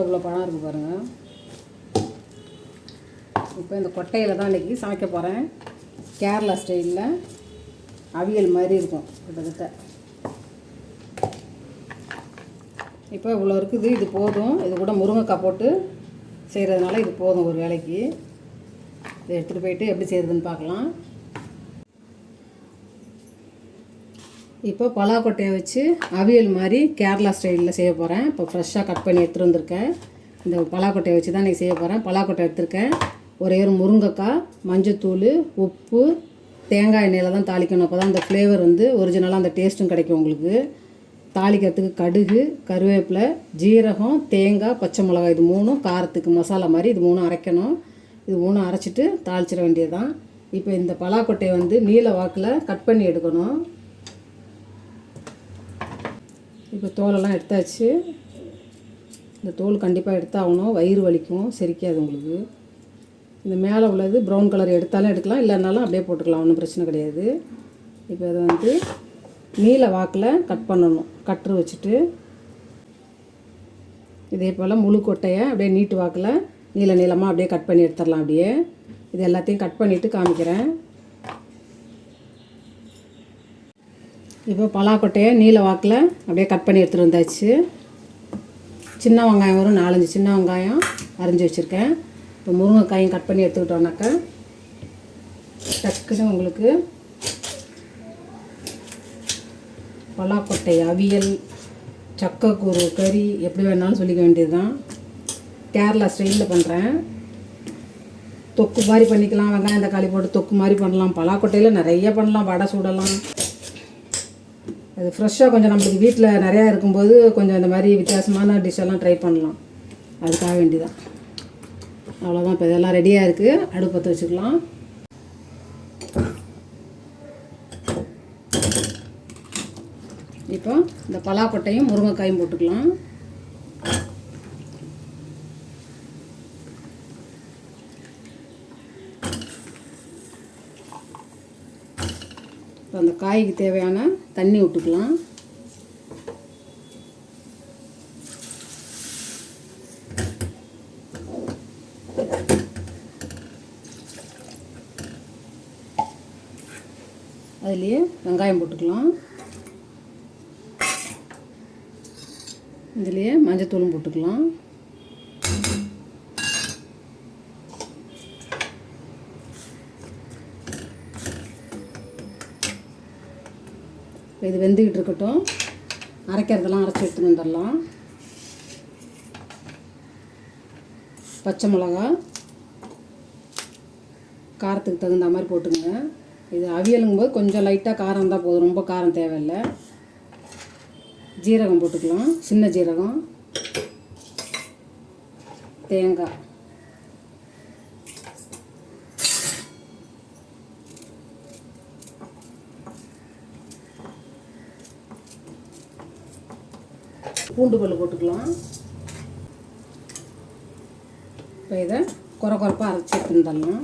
இவ்வளோ பழம் இருக்குது பாருங்கள் இப்போ இந்த கொட்டையில் தான் இன்றைக்கி சமைக்க போகிறேன் கேரளா ஸ்டைலில் அவியல் மாதிரி இருக்கும். கிட்டத்தட்ட இப்போ இவ்வளோ இருக்குது. இது போதும். இது கூட முருங்கைக்காய் போட்டு செய்கிறதுனால இது போதும் ஒரு வேலைக்கு. இதை எடுத்துகிட்டு போயிட்டு எப்படி செய்கிறதுன்னு பார்க்கலாம். இப்போ பலாக்கொட்டையை வச்சு அவியல் மாதிரி கேரளா ஸ்டைலில் செய்ய போகிறேன். இப்போ ஃப்ரெஷ்ஷாக கட் பண்ணி எடுத்துகிட்டு வந்திருக்கேன். இந்த பலாக்கொட்டையை வச்சு தான் இன்றைக்கி செய்ய போகிறேன். பலாக்கொட்டை எடுத்திருக்கேன். ஒரே ஒரு முருங்கைக்காய் மஞ்சத்தூள் உப்பு தேங்காய் எண்ணெயில் தான் தாளிக்கணும். அப்போ தான் அந்த ஃப்ளேவர் வந்து ஒரிஜினலாக அந்த டேஸ்ட்டும் கிடைக்கும் உங்களுக்கு. தாளிக்கிறதுக்கு கடுகு கருவேப்பிலை ஜீரகம் தேங்காய் பச்சை மிளகாய் இது மூணும் காரத்துக்கு மசாலா மாதிரி இது மூணும் அரைக்கணும். இது மூணும் அரைச்சிட்டு தாளிச்சிட வேண்டியது தான் இப்போ இந்த பலாக்கொட்டையை வந்து நீல வாக்கில் கட் பண்ணி எடுக்கணும். இப்போ தோலெல்லாம் எடுத்தாச்சு. இந்த தோல் கண்டிப்பாக எடுத்தாகணும். வயிறு வலிக்கும். செரிக்காது உங்களுக்கு. இந்த மேலே உள்ளது ப்ரௌன் கலர் எடுத்தாலும் எடுக்கலாம். இல்லைனாலும் அப்படியே போட்டுக்கலாம். ஒன்றும் பிரச்சனை கிடையாது. இப்போ அதை வந்து நீல வாக்கில் கட் பண்ணணும். கட்ரு வச்சுட்டு. இதே போல் முழு கொட்டையை அப்படியே நீட்டு வாக்கில் நீல நீளமாக அப்படியே கட் பண்ணி எடுத்துடலாம் அப்படியே. இது எல்லாத்தையும் கட் பண்ணிவிட்டு காமிக்கிறேன். இப்போ பலாக்கொட்டையை நீல வாக்கில் அப்படியே கட் பண்ணி எடுத்துகிட்டு வந்தாச்சு. சின்ன வெங்காயம் வரும் நாலஞ்சு சின்ன வெங்காயம் அரிஞ்சு வச்சுருக்கேன். இப்போ முருங்கைக்காயும் கட் பண்ணி எடுத்துக்கிட்டோம்னாக்கா டக்குன்னு உங்களுக்கு பலாக்கொட்டை அவியல் சக்கக்கூறு கறி எப்படி வேணாலும் சொல்லிக்க வேண்டியது தான் கேரளா ஸ்டைலில் பண்ணுறேன் தொக்கு மாதிரி பண்ணிக்கலாம். வெங்காயம் தக்காளி போட்டு தொக்கு மாதிரி பண்ணலாம். பலாக்கொட்டையில் நிறைய பண்ணலாம். வடை சுடலாம் அது ஃப்ரெஷ்ஷாக கொஞ்சம் நம்மளுக்கு வீட்டில் நிறையா இருக்கும்போது கொஞ்சம் இந்த மாதிரி வித்தியாசமான டிஷ்ஷெல்லாம் ட்ரை பண்ணலாம். அதுக்காக வேண்டிதான். அவ்வளோதான் இப்போ இதெல்லாம் ரெடியாக இருக்குது அடுப்பத்தை வச்சுக்கலாம். இப்போ இந்த பலாக்கொட்டையும் முருங்கைக்காயும் போட்டுக்கலாம். இப்போ அந்த காய்க்கு தேவையான தண்ணி விட்டுக்கலாம் அதுலேயே வெங்காயம் போட்டுக்கலாம். இதுலேயே மஞ்சத்தூளும் போட்டுக்கலாம். இது வெந்துக்கிட்டு இருக்கட்டும். அரைக்கிறதெல்லாம் அரைச்சி எடுத்துன்னு வந்துடலாம். பச்சை மிளகா. காரத்துக்கு தகுந்த மாதிரி போட்டுங்க. இது அவியலுங்கும் போது கொஞ்சம் லைட்டாக காரம் இருந்தால் போதும். ரொம்ப காரம் தேவையில்லை. ஜீரகம் போட்டுக்கலாம். சின்ன ஜீரகம். தேங்காய். பூண்டு பல் போட்டுக்கலாம். இப்போ இதை குறை குறைப்பாக அரைச்சி எடுத்துருந்துடலாம்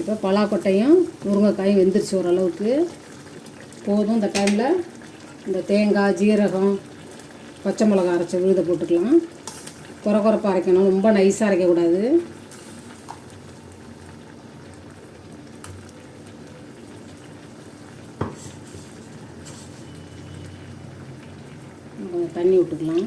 இப்போ பலாக்கொட்டையும் முருங்கைக்காயும் வெந்துருச்சு ஓரளவுக்கு. போதும் இந்த டைமில் இந்த தேங்காய் ஜீரகம் பச்சை மிளகா அரைச்ச விழுதை போட்டுக்கலாம். குறை குறைப்பாக அரைக்கணும். ரொம்ப நைஸாக அரைக்கக்கூடாது. கொஞ்சம் தண்ணி விட்டுக்கலாம்.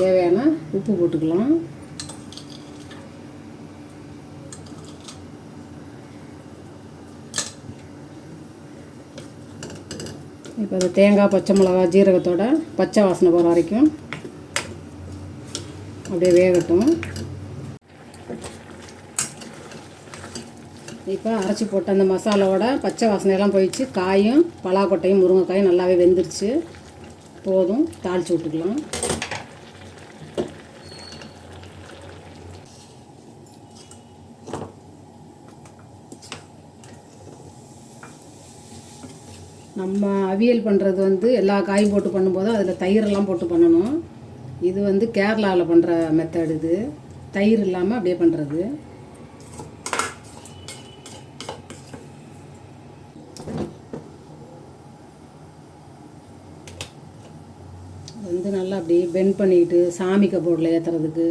தேவையான உப்பு போட்டுக்கலாம். இப்போ அது தேங்காய் பச்சை மிளகா ஜீரகத்தோட பச்சை வாசனை போகிற வரைக்கும் அப்படியே வேகட்டும். இப்போ அரைச்சி போட்ட அந்த மசாலாவோட பச்சை வாசனையெல்லாம் போயிடுச்சு. காயும் பலாக்கொட்டையும் முருங்கைக்காயும் நல்லாவே வெந்துருச்சு. போதும் தாளித்து விட்டுக்கலாம். நம்ம அவியல் பண்ணுறது வந்து எல்லா காயும் போட்டு பண்ணும்போது அதில் தயிரெல்லாம் போட்டு பண்ணணும். இது வந்து கேரளாவில் பண்ணுற மெத்தட் இது. தயிர் இல்லாமல் அப்படியே பண்ணுறது அப்படியே பெண்ட் பண்ணிக்கிட்டு சாமி கபோர்டில் ஏற்றுறதுக்கு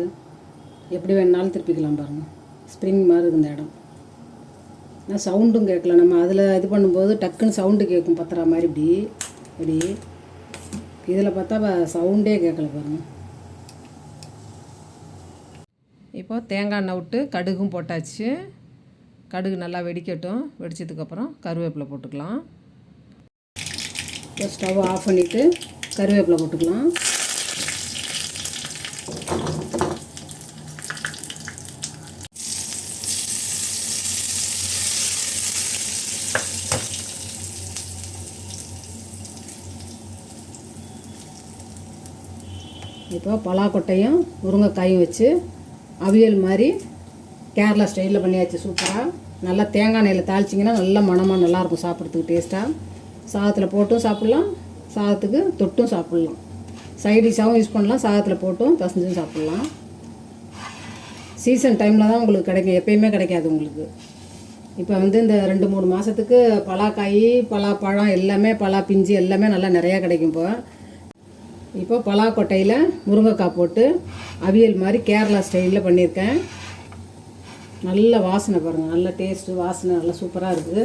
எப்படி வேணாலும் திருப்பிக்கலாம் பாருங்கள் ஸ்ப்ரிங் மாதிரி இருக்கு இந்த இடம். ஆனால் சவுண்டும் கேட்கல. நம்ம அதில் இது பண்ணும்போது டக்குன்னு சவுண்டு கேட்கும் பத்துற மாதிரி இப்படி இப்படி. இதில் பார்த்தா சவுண்டே கேட்கல பாருங்கள் இப்போ தேங்காய் எண்ணெய் விட்டு கடுகும் போட்டாச்சு. கடுகு நல்லா வெடிக்கட்டும். வெடிச்சதுக்கப்புறம் கருவேப்பிலை போட்டுக்கலாம். ஸ்டவ் ஆஃப் பண்ணிவிட்டு கருவேப்பிலை போட்டுக்கலாம். இப்போ பலாக்கொட்டையும் முருங்கைக்காயும் வச்சு அவியல் மாதிரி கேரளா ஸ்டைலில் பண்ணியாச்சு சூப்பராக நல்லா தேங்காய் எண்ணெயில் தாளிச்சிங்கன்னா நல்லா மணமாக நல்லாயிருக்கும் சாப்பிட்றதுக்கு டேஸ்ட்டாக சாதத்தில் போட்டும் சாப்பிட்லாம் சாதத்துக்கு தொட்டும் சாப்பிட்லாம். சைடிஷாகவும் யூஸ் பண்ணலாம் சாதத்தில் போட்டும் பசஞ்சும் சாப்பிட்லாம். சீசன் டைமில் தான் உங்களுக்கு கிடைக்கும் எப்பயுமே கிடைக்காது உங்களுக்கு. இப்போ வந்து இந்த ரெண்டு மூணு மாதத்துக்கு பலாக்காய் பலாப்பழம் எல்லாமே பலா பிஞ்சு எல்லாமே நல்லா நிறையா கிடைக்கும் இப்போ. இப்போ பலாக்கொட்டையில் முருங்கைக்காய் போட்டு அவியல் மாதிரி கேரளா ஸ்டைலில் பண்ணியிருக்கேன். நல்ல வாசனை பாருங்கள் நல்ல டேஸ்ட்டு வாசனை நல்லா சூப்பராக இருக்குது.